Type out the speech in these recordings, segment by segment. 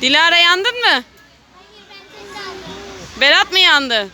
Dilara yandın mı? Berat mı yandı?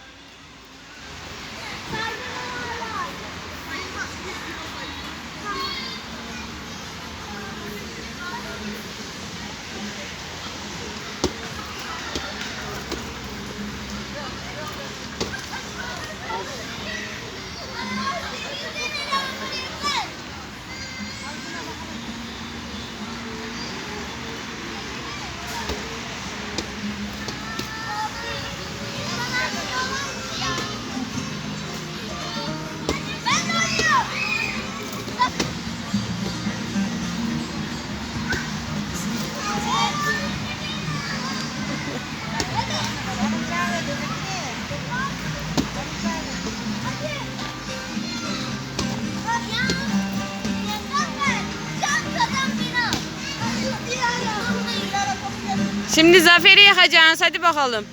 Şimdi Zafer'i yakacağız. Hadi bakalım.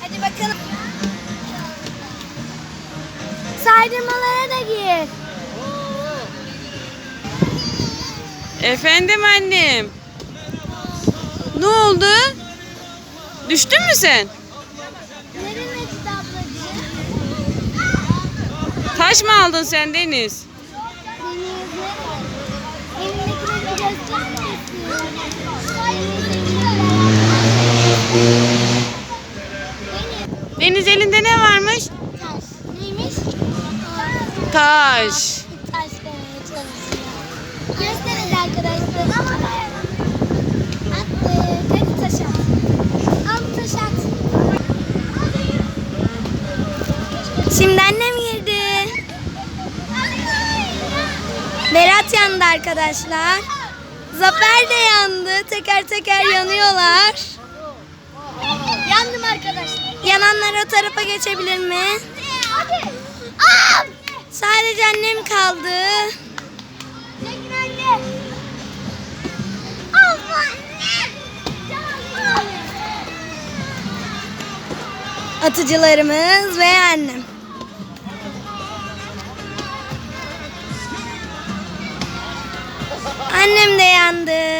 Hadi bakalım. Saydırmalara da gir. Efendim annem. Ne oldu? Düştün mü sen? Nereye ablacığım? Taş mı aldın sen Deniz? Elindekileri gösterir Deniz ne varmış? Taş. Neymiş? Taş. Taş demeye çalışıyor. Arkadaşlar. Attık. Hadi taş at. Al bu taş at. Şimdi annem girdi. Berat yandı arkadaşlar. Zafer de yandı. Teker teker yanıyorlar. Yandım arkadaşlar. Yananlar o tarafa geçebilir mi? Hadi. Sadece annem kaldı. Çekin anne. Atıcılarımız ve annem. Annem de yandı.